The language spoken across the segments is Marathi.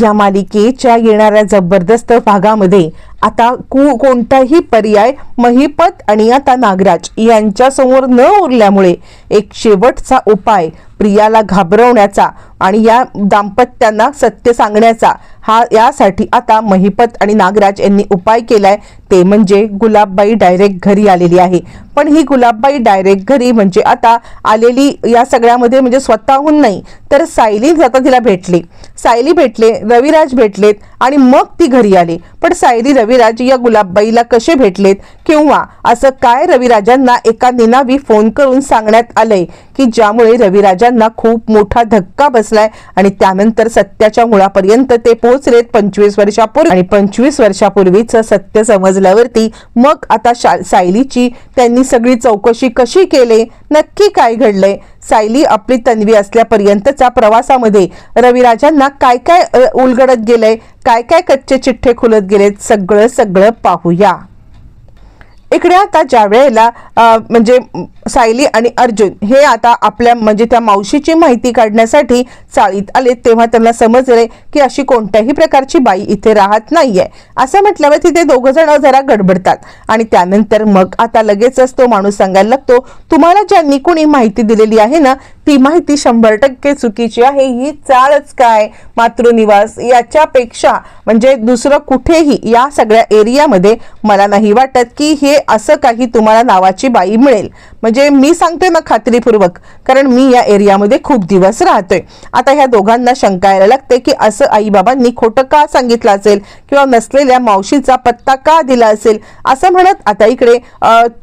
या मालिकेच्या येणाऱ्या जबरदस्त भागामध्ये आता कु कोणताही पर्याय महिपत आणि आता नागराज यांच्यासमोर न उरल्यामुळे एक शेवटचा उपाय प्रियाला घाबरवण्याचा आणि या दाम्पत्यांना सत्य सांगण्याचा हा यासाठी आता महिपत आणि नागराज यांनी उपाय केलाय ते म्हणजे गुलाबबाई डायरेक्ट घरी आलेली आहे. पण ही गुलाबबाई डायरेक्ट घरी म्हणजे आता आलेली या सगळ्यामध्ये म्हणजे स्वतःहून नाही तर सायली जाता तिला भेटली. सायली भेटले रविराज भेटलेत आणि मग ती घरी आली. पण सायली रवी रविराज या गुलाबबाईला कसे भेटलेत? किंवा असं काय रविराजांना एका निनावी फोन करून सांगण्यात आलंय? की ज्यामुळे रविराजांना खूप मोठा धक्का बसलाय आणि त्यानंतर सत्याच्या मुळापर्यंत ते पोहोचलेत पंचवीस वर्षापूर्वी. आणि पंचवीस वर्षापूर्वीच सत्य समजल्यावरती मग आता शा सायलीची त्यांनी सगळी चौकशी कशी केली? नक्की काय घडलंय? सायली आपली तन्वी असल्यापर्यंतचा प्रवासामध्ये रविराजांना काय काय उलगडत गेलंय? काय काय कच्चे चिठ्ठे खुलत गेलेत? सगळं सगळं पाहूया. इकडे आता ज्या वेळेला म्हणजे सायली आणि अर्जुन हे आता आपल्या म्हणजे त्या मावशीची माहिती काढण्यासाठी चाळीत आले. तेव्हा त्यांना समजले की अशी कोणत्याही प्रकारची बाई इथे राहत नाहीये. असं म्हटल्यावर तिथे दोघ जण जरा गडबडतात. आणि त्यानंतर मग आता लगेचच तो माणूस सांगायला लागतो तुम्हाला ज्यांनी कोणी माहिती दिलेली आहे ना ती माहिती शंभर टक्के चुकीची आहे. ही चाळच काय? मातृनिवास याच्यापेक्षा म्हणजे दुसरं कुठेही या सगळ्या एरियामध्ये मला नाही वाटत की हे असं काही तुम्हाला नावाची बाई मिळेल. म्हणजे म्हणजे मी सांगते ना खात्रीपूर्वक कारण मी या एरियामध्ये खूप दिवस राहतोय. आता ह्या दोघांना शंका यायला लागते की असं आईबाबांनी खोटं का सांगितलं असेल? किंवा नसलेल्या मावशीचा पत्ता का दिला असेल? असं म्हणत आता इकडे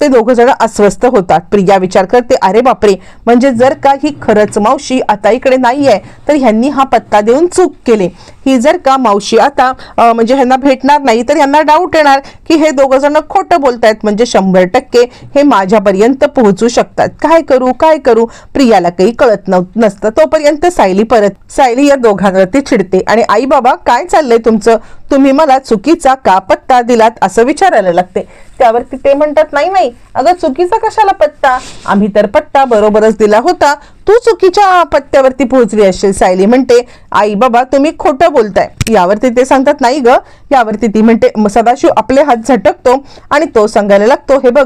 ते दोघं जण अस्वस्थ होतात. प्रिया विचार करते अरे बापरे! म्हणजे जर का ही खरंच मावशी आता इकडे नाहीये तर ह्यांनी हा पत्ता देऊन चूक केली. ही जर का मावशी आता म्हणजे ह्यांना भेटणार नाही तर ह्यांना डाऊट येणार की हे दोघं जण खोटं बोलतायत म्हणजे शंभर टक्के हे माझ्यापर्यंत पोहोचू शकतात. काय करू काय करू प्रियाला काही कळत नव नसतं. तोपर्यंत सायली परत सायली या दोघांवरती चिडते. आणि आई बाबा काय चाललंय तुमचं? तुम्ही मला चुकीचा का पत्ता दिलात? असं विचारायला लागते. त्यावरती ते म्हणतात नाही नाही अगं चुकीचा कशाला पत्ता? आम्ही तर पत्ता बरोबरच दिला होता. तू चुकीच्या पत्त्यावरती पोहोचली असेल सायली. म्हणते आई बाबा तुम्ही खोटं बोलताय. यावरती ते सांगतात नाही ग. यावरती ती म्हणते सदाशिव आपले हात झटकतो आणि तो सांगायला लागतो. हे बघ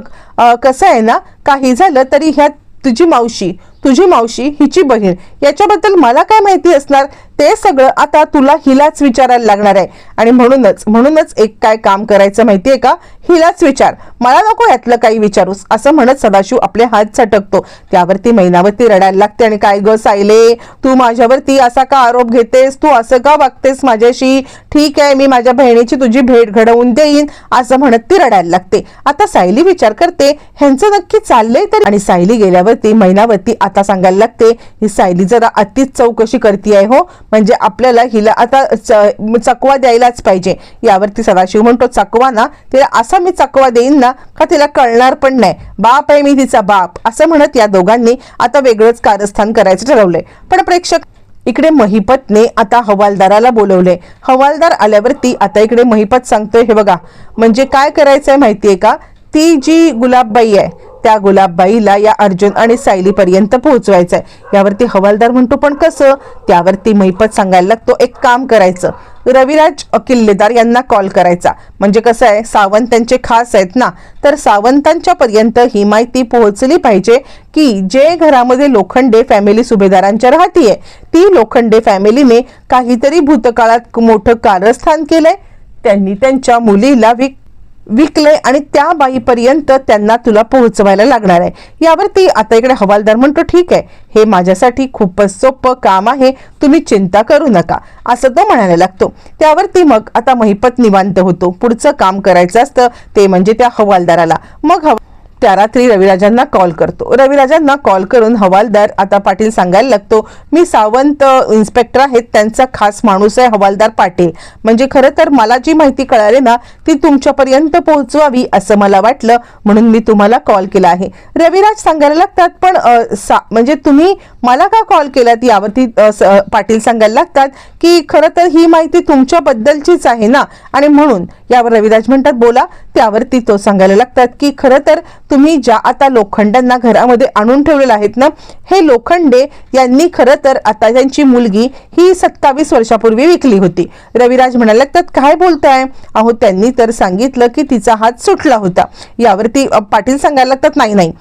कसं आहे ना काही झालं तरी ह्या तुझी मावशी तुझी मावशी हिची बहीण याच्याबद्दल मला काय माहिती असणार? ते सगळं आता तुला हिलाच विचारायला लागणार आहे. आणि म्हणूनच म्हणूनच एक काय काम करायचं माहितीये का? हिलाच विचार. मला नको यातलं काही विचारूस असं म्हणत सदाशिव आपले हात झटकतो त्यावरती महिनावरती रडायला लागते आणि काय ग सायले? तू माझ्यावरती असा का आरोप घेतेस? तू असं का वागतेस माझ्याशी? ठीक आहे मी माझ्या बहिणीची तुझी भेट घडवून देईन असं म्हणत ती रडायला लागते. आता सायली विचार करते ह्यांचं नक्की चाललंय तरी? आणि सायली गेल्यावरती महिनावरती आता आता सांगायला लागते ही सायली जरा अतिच चौकशी करते आहे हो. म्हणजे आपल्याला हिला आता च- चकवा द्यायलाच पाहिजे. यावरती सदाशिव म्हणतो चकवा ना तिला असा मी चकवा देईन ना का तिला कळणार पण नाही. बाप आहे मी तिचा बाप. असं म्हणत या दोघांनी आता वेगळंच कारस्थान करायचं ठरवलंय. पण प्रेक्षक इकडे महिपतने आता हवालदाराला बोलवले हवालदार आल्यावरती आता इकडे महिपत सांगतोय हे बघा म्हणजे काय करायचंय माहितीये का? ती जी गुलाबबाई आहे त्या गुलाबबाईला या अर्जुन आणि सायलीपर्यंत पोहोचवायचंय. यावरती हवालदार म्हणतो पण कसं? त्यावरती मैपत सांगायला लागतो एक काम करायचं. रविराज किल्लेदार यांना कॉल करायचा. म्हणजे कसं आहे सावंत त्यांचे खास आहेत ना. तर सावंतांच्या पर्यंत ही माहिती पोहोचली पाहिजे की जे घरामध्ये लोखंडे फॅमिली सुभेदारांच्या राहतीये ती लोखंडे फॅमिलीने काहीतरी भूतकाळात मोठं कारस्थान केलंय. त्यांनी त्यांच्या मुलीला विक विकले आणि त्या बाईपर्यंत त्यांना तुला पोहोचवायला लागणार आहे. यावरती आता इकडे हवालदार म्हणतो ठीक आहे हे माझ्यासाठी खूपच सोपं काम आहे तुम्ही चिंता करू नका असं तो म्हणायला लागतो. त्यावरती मग आता महिपत निवांत होतो. पुढचं काम करायचं असतं ते म्हणजे त्या हवालदाराला. मग हवा त्या रात्री रविराजांना कॉल करतो. रविराजांना कॉल करून हवालदार आता पाटील सांगायला लागतो मी सावंत इन्स्पेक्टर आहेत त्यांचा खास माणूस आहे हवालदार पाटील. म्हणजे खरं तर मला जी माहिती कळाली ना ती तुमच्यापर्यंत पोहोचवावी असं मला वाटलं म्हणून मी तुम्हाला कॉल केला आहे. रविराज सांगायला लागतात पण सा म्हणजे तुम्ही मला का कॉल केलात? यावरती पाटील सांगायला लागतात की खरं तर ही माहिती तुमच्याबद्दलचीच आहे ना. आणि म्हणून यावर रविराज म्हणतात बोला. त्यावरती तो सांगायला लागतात की खरं तर तुम्ही ज्या आता लोखंडांना घरामध्ये आणून ठेवलेलं आहेत ना हे लोखंडे यांनी खरं तर आता त्यांची मुलगी ही सत्तावीस वर्षापूर्वी विकली होती. रविराज म्हणाले लागतात काय बोलताय? अहो त्यांनी तर सांगितलं की तिचा हात सुटला होता. यावरती पाटील सांगायला लागतात नाही नाही.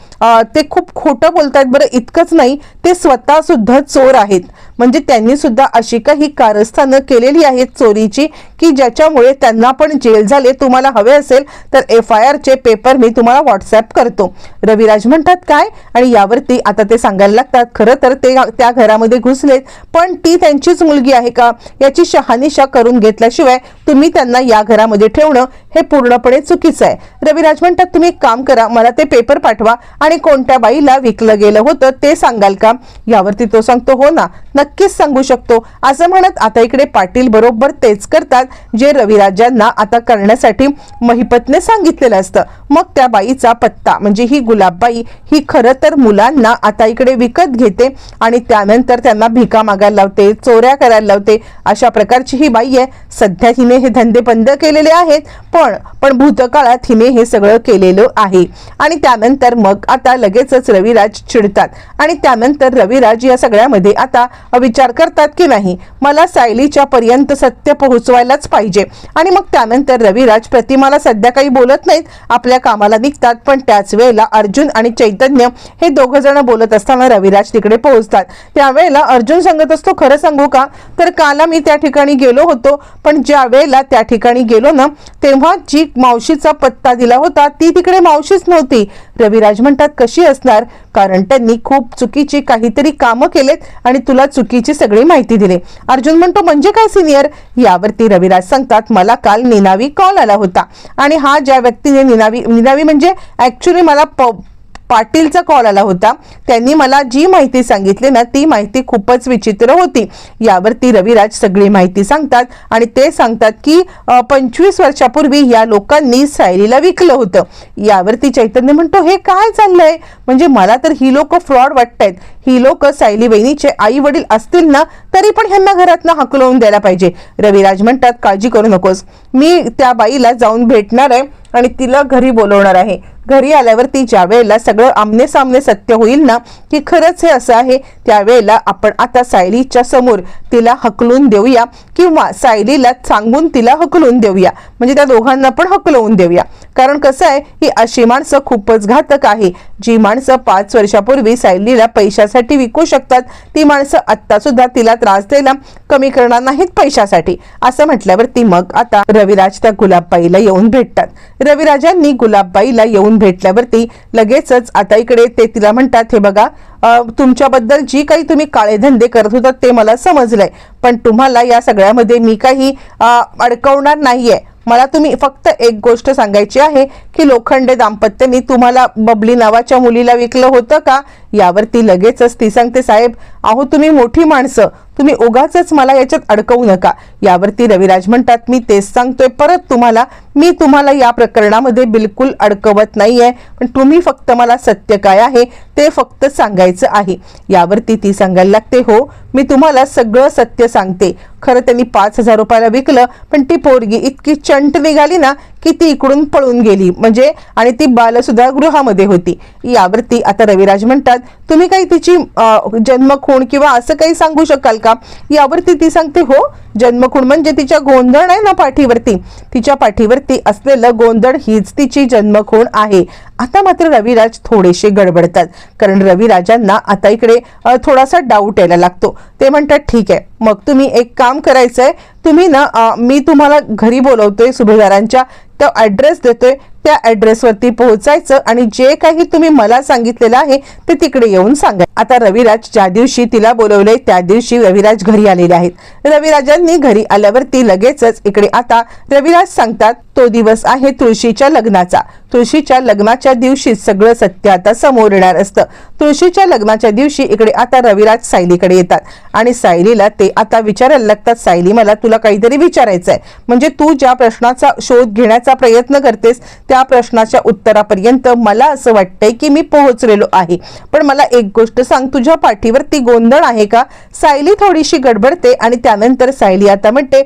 ते खूप खोटं बोलतायत बरं इतकंच नाही. ते स्वतः सुद्धा चोर आहेत. म्हणजे त्यांनी सुद्धा अशी काही कारस्थानं केलेली आहेत चोरीची की ज्याच्यामुळे त्यांना पण जेल झाले. तुम्हाला हवे असेल तर एफ आय आरचे पेपर मी तुम्हाला व्हॉट्सअप करतो. रविराज म्हणतात काय? आणि यावरती आता ते सांगायला लागतात खरं तर ते त्या घरामध्ये घुसलेत. पण ती त्यांचीच मुलगी आहे का? याची शहानिशा करून घेतल्याशिवाय तुम्ही त्यांना या घरामध्ये ठेवणं हे पूर्णपणे चुकीचं आहे. रविराज म्हणतात तुम्ही एक काम करा मला ते पेपर पाठवा आणि कोणत्या बाईला विकलं गेलं होतं ते सांगाल का? यावरती तो सांगतो हो ना नक्कीच सांगू शकतो. असं म्हणत आता इकडे पाटील बरोबर तेच करतात जे रविराजांना आता करण्यासाठी महिपतने सांगितलेलं असतं. मग त्या बाईचा पत्ता म्हणजे ही गुलाबबाई ही खरं तर मुलांना आता इकडे विकत घेते आणि त्यानंतर त्यांना भिका मागायला लावते चोऱ्या करायला लावते अशा प्रकारची ही बाई आहे. सध्या हिने हे धंदे बंद केलेले आहेत पण पण भूतकाळात हिने हे सगळं केलेलं आहे. आणि त्यानंतर मग आता लगेचच रविराज चिडतात. आणि त्यानंतर रविराज या सगळ्यामध्ये आता विचार करतात की नाही मला सायलीच्या पर्यंत सत्य पोहोचवायलाच पाहिजे. आणि मग त्यानंतर रविराज प्रतिमाला सध्या काही बोलत नाहीत. आपल्या कामाला निघतात पण त्याच वेळेला अर्जुन आणि चैतन्य हे दोघ जण बोलत असताना रविराज तिकडे पोहोचतात. त्यावेळेला अर्जुन सांगत असतो खरं सांगू का? तर काल मी त्या ठिकाणी गेलो होतो पण ज्या वेळेला त्या ठिकाणी गेलो ना तेव्हा जी मावशीचा पत्ता दिला होता ती तिकडे मावशीच नव्हती. रविराज म्हणतात कशी असणार? कारण त्यांनी खूप चुकीची काहीतरी कामं केलेत आणि तुला चुकीची सगळी माहिती दिली. अर्जुन म्हणतो म्हणजे काय सिनियर? यावरती रविराज सांगतात मला काल निनावी कॉल आला होता आणि हा ज्या व्यक्तीने निनावी निनावी म्हणजे ऍक्च्युली मला पाटीलचा कॉल आला होता. त्यांनी मला जी माहिती सांगितली ना ती माहिती खूपच विचित्र होती. यावरती रविराज सगळी माहिती सांगतात आणि ते सांगतात की पंचवीस वर्षापूर्वी या लोकांनी सायलीला विकलं होतं. यावरती चैतन्य म्हणतो हे काय चाललंय? म्हणजे मला तर ही लोक फ्रॉड वाटतायत. ही लोक सायली बहिणीचे आई वडील असतील ना तरी पण ह्यांना घरातनं हकलवून द्यायला पाहिजे. रविराज म्हणतात काळजी करू नकोस. मी त्या बाईला जाऊन भेटणार आहे. आणि तिला घरी बोलवणार आहे. घरी आल्यावरती ज्या वेळेला सगळं आमने सामने सत्य होईल ना की खरंच हे असं आहे त्यावेळेला आपण आता सायलीच्या समोर तिला हकलून देऊया किंवा सायलीला सांगून तिला हकलून देऊया. म्हणजे त्या दोघांना पण हकलवून देऊया. कारण कसं आहे ही अशी माणसं खूपच घातक आहे. जी माणसं पाच वर्षापूर्वी सायलीला पैशासाठी विकू शकतात ती माणसं आत्ता सुद्धा तिला त्रास द्यायला कमी करणार नाहीत पैशासाठी. असं म्हटल्यावरती मग आता रविराज त्या गुलाबबाईला येऊन भेटतात. रविराजांनी गुलाबबाईला येऊन भेटल्यावरती लगेचच आता इकडे ते तिला म्हणतात हे बघा तुमच्याबद्दल जी काही तुम्ही काळे धंदे करत होतात ते मला समजलंय. पण तुम्हाला या सगळ्यामध्ये मी काही अडकवणार नाहीये. मला तुम्ही फक्त एक गोष्ट सांगायची आहे की लोखंडे दाम्पत्याने तुम्हाला बबली नावाच्या मुलीला विकलं होतं का? यावरती लगेचच ती सांगते साहेब अहो तुम्ही मोठी माणसं. तुम्ही उगाच मला याच्यात अडकवू नका. यावरती रविराज म्हणतात मी तेच सांगतोय. परत तुम्हाला मी तुम्हाला या प्रकरणामध्ये बिलकुल अडकवत नाहीये. पण तुम्ही फक्त मला सत्य काय आहे ते फक्त सांगायचं आहे. यावरती ती सांगायला लागते हो मी तुम्हाला सगळं सत्य सांगते. खरं त्यांनी पाच हजार रुपयाला विकलं पण ती पोरगी इतकी चंट निघाली ना की ती इकडून पळून गेली. म्हणजे आणि ती बालसुद्धा गृहामध्ये होती. यावरती आता रविराज म्हणतात तुम्ही काही तिची अं, जन्मखूण किंवा असं काही सांगू शकाल का? यावरती ती सांगते हो जन्मखूण म्हणजे तिच्या गोंधळ आहे ना पाठीवरती. तिच्या पाठीवरती असलेलं गोंधळ हीच तिची जन्मखूण आहे. आता मात्र रविराज थोडेसे गडबडतात. कारण रविराजांना आता इकडे थोडासा डाऊट यायला लागतो. ते म्हणतात ठीक आहे मग तुम्ही एक काम करायचं आहे तुम्ही ना मी तुम्हाला घरी बोलवतोय सुभेदारांच्या. तो ॲड्रेस देतोय. त्या ॲड्रेसवरती पोहोचायचं आणि जे काही तुम्ही मला सांगितलेलं आहे ते तिकडे येऊन सांगा. आता रविराज ज्या दिवशी तिला बोलवलंय त्या दिवशी रविराज घरी आलेले आहेत. रविराजांनी घरी आल्यावरती लगेचच इकडे आता रविराज सांगतात तो दिवस आहे तुळशीच्या लग्नाचा. तुळशीच्या लग्नाच्या दिवशी सगळं सत्य आता समोर येणार असतं. तुळशीच्या लग्नाच्या दिवशी इकडे आता रविराज सायलीकडे येतात. आणि सायलीला ते आता विचारायला लागतात सायली मला तुला काहीतरी विचारायचं आहे म्हणजे तू ज्या प्रश्नाचा शोध घेण्याचा प्रयत्न करतेस त्या त्या प्रश्नाच्या उत्तरापर्यंत मला असं वाटतंय की मी पोहोचलेलो आहे. पण मला एक गोष्ट सांग तुझ्या पाठीवर ती गोंधळ आहे का? सायली थोडीशी गडबडते आणि त्यानंतर सायली आता म्हणते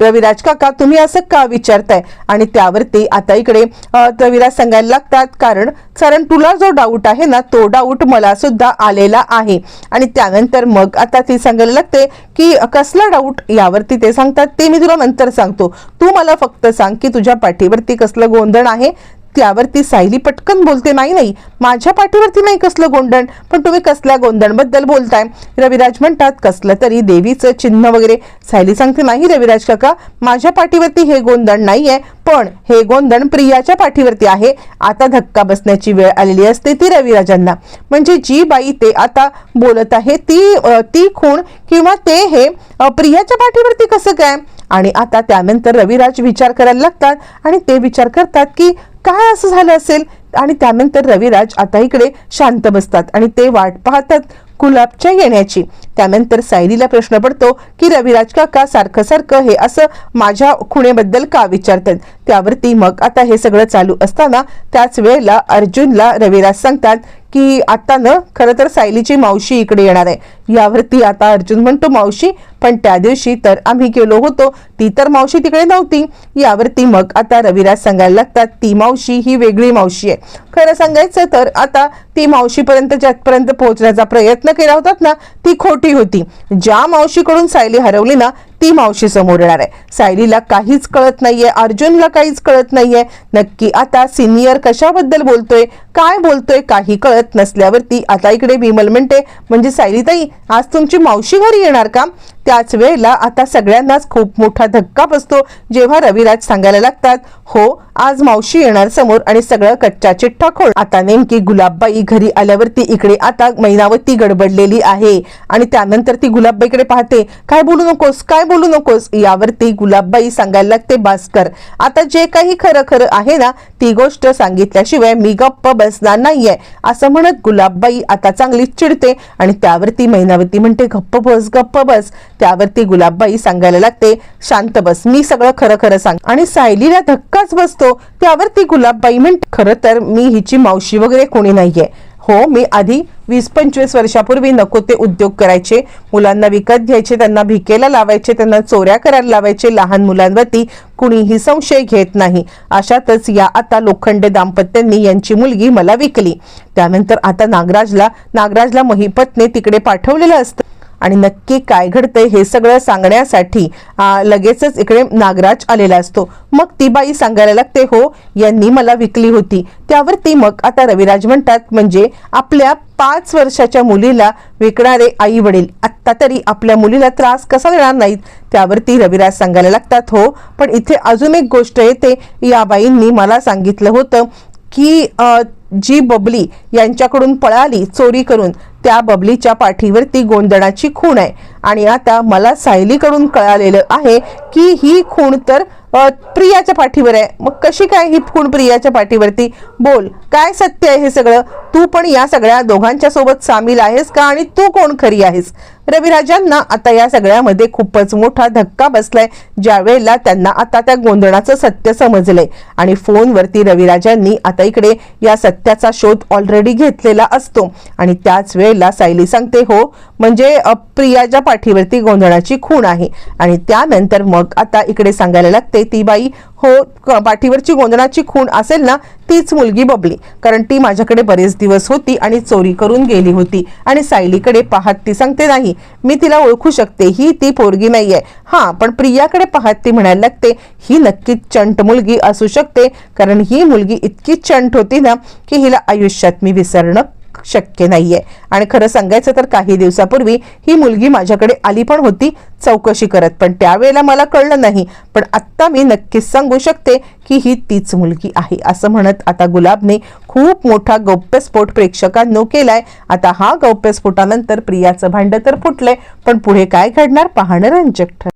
रविराज काका तुम्ही असं का विचारताय? आणि त्यावरती आता इकडे रविराज सांगायला लागतात कारण कारण तुला जो डाऊट आहे ना तो डाऊट मला सुद्धा आलेला आहे. आणि त्यानंतर मग आता ती सांगायला लागते की कसला डाऊट यावरती ते सांगतात ते मी तुला नंतर सांगतो. तू मला फक्त सांग की तुझ्या पाठीवरती कसलं गोंधळ आहे? त्यावरती सायली पटकन बोलते नाही नाही माझ्या पाठीवरती नाही कसलं गोंधण पण तुम्ही कसल्या गोंधणबद्दल बोलताय? रविराज म्हणतात कसलं तरी देवीचं चिन्ह वगैरे. सायली सांगते नाही रविराज काका माझ्या पाठीवरती हे गोंधण नाहीये पण हे गोंधण प्रियाच्या पाठीवरती आहे. आता धक्का बसण्याची वेळ आलेली असते ती रविराजांना. म्हणजे जी बाई ते आता बोलत आहे ती ती खूण किंवा ते हे प्रियाच्या पाठीवरती कसं काय? आणि आता त्यानंतर रविराज विचार करायला लागतात आणि ते विचार करतात की काय असं झालं असेल? आणि त्यानंतर रविराज आता इकडे शांत बसतात आणि ते वाट पाहतात. गुलाबच्या येण्याची. त्यानंतर सायलीला प्रश्न पडतो की रविराज काका सारखं सारखं हे असं माझ्या खुणेबद्दल का विचारतात? त्यावरती मग आता हे सगळं चालू असताना त्याच वेळेला अर्जुनला रविराज सांगतात की आता न खरं तर सायलीची मावशी इकडे येणार आहे. यावरती आता अर्जुन म्हणतो मावशी पण त्या दिवशी तर आम्ही गेलो होतो. ती तर मावशी तिकडे नव्हती. यावरती मग आता रविराज सांगायला लागतात ती मावशी ही वेगळी मावशी आहे. खरं सांगायचं तर आता ती मावशीपर्यंत ज्यापर्यंत पोहोचण्याचा प्रयत्न केला होता ना ती खोटी होती. ज्या मावशीकडून सायली हरवली ना ती मावशी समोर येणार आहे. सायलीला काहीच कळत नाहीये अर्जुनला काहीच कळत नाहीये. नक्की आता सिनियर कशाबद्दल बोलतोय काय बोलतोय काही कळत नसल्यावरती आता इकडे विमल म्हणते म्हणजे सायलीताई आज तुमची मावशी घरी येणार का? त्याच वेळेला आता सगळ्यांनाच खूप मोठा धक्का बसतो जेव्हा रविराज सांगायला लागतात हो आज मावशी येणार समोर आणि सगळं कच्चा चिठ्ठा खोळ आता नेमकी गुलाबबाई घरी आल्यावरती इकडे आता मैनावती गडबडलेली आहे आणि त्यानंतर ती गुलाबबाईकडे पाहते काय बोलू नकोस काय बोलू नकोस? यावरती गुलाबबाई सांगायला लागते भास्कर आता जे काही खरं खरं आहे ना ती गोष्ट सांगितल्याशिवाय मी गप्प बसणार नाहीये. असं म्हणत गुलाबबाई आता चांगलीच चिडते आणि त्यावरती मैनावती म्हणते गप्प बस गप्प बस. त्यावरती गुलाबबाई सांगायला लागते शांत बस मी सगळं खरं खरं सांग. आणि सायलीला धक्काच बसतो. त्यावरती गुलाबबाई म्हणते खरं तर मी हिची मावशी वगैरे कोणी नाहीये. हो मी आधी वीस पंचवीस वर्षापूर्वी नको ते उद्योग करायचे. मुलांना विकत घ्यायचे त्यांना भिकेला लावायचे त्यांना चोऱ्या करायला लावायचे. लहान मुलांवरती कुणीही संशय घेत नाही. अशातच या आता लोखंडे दाम्पत्यांनी यांची मुलगी मला विकली. त्यानंतर आता नागराजला नागराजला महिपतने तिकडे पाठवलेलं असतं. आणि नक्की काय घडतंय हे सगळं सांगण्यासाठी लगेचच इकडे नागराज आलेला असतो. मग ती बाई सांगायला लागते हो यांनी मला विकली होती. त्यावरती मग आता रविराज म्हणतात म्हणजे आपल्या पाच वर्षाच्या मुलीला विकणारे आई वडील आत्ता तरी आपल्या मुलीला त्रास कसा देणार नाहीत? त्यावरती रविराज सांगायला लागतात हो पण इथे अजून एक गोष्ट येते. या बाईंनी मला सांगितलं होतं की जी बबली यांच्याकडून पळाली चोरी करून त्या बबलीच्या पाठीवरती गोंधळाची खूण आहे. आणि आता मला सायलीकडून कळालेलं आहे की ही खूण तर प्रियाच्या पाठीवर आहे. मग कशी काय ही खूण प्रियाच्या पाठीवरती? बोल काय सत्य आहे हे सगळं? तू पण या सगळ्या दोघांच्या सोबत सामील आहेस का आणि तू कोण खरी आहेस? रविराजांना आता या सगळ्यामध्ये खूपच मोठा धक्का बसलाय ज्या वेळेला त्यांना आता त्या गोंधळाचं सत्य समजलंय. आणि फोनवरती रविराजांनी आता इकडे या सत्याचा शोध ऑलरेडी घेतलेला असतो. आणि त्याच वेळेला सायली सांगते हो म्हणजे प्रियाच्या पाठीवरती गोंधळाची खूण आहे. आणि त्यानंतर मग आता इकडे सांगायला लागते ती बाई हो क- पाठीवरची गोंधळाची खूण असेल ना तीच मुलगी बबली. कारण ती माझ्याकडे बरेच दिवस होती आणि चोरी करून गेली होती. आणि सायलीकडे पाहत ती सांगते नाही मी तिला ओळखू शकते. ही ती पोरगी नाही आहे हां पण प्रियाकडे पाहत ती म्हणायला लागते ही नक्कीच चंट मुलगी असू शकते. कारण ही मुलगी इतकी चंट होती ना की हिला आयुष्यात मी विसरणं शक्य नाहीये. आणि खरं सांगायचं तर काही दिवसापूर्वी ही मुलगी माझ्याकडे आली पण होती चौकशी करत. पण त्यावेळेला मला कळलं नाही. पण आत्ता मी नक्कीच सांगू शकते की ही तीच मुलगी आहे असं म्हणत आता गुलाबने खूप मोठा गौप्यस्फोट प्रेक्षकांनो केलाय. आता हा गौप्यस्फोटानंतर प्रियाचं भांड तर फुटलंय पण पुढे काय घडणार पाहणं रंजक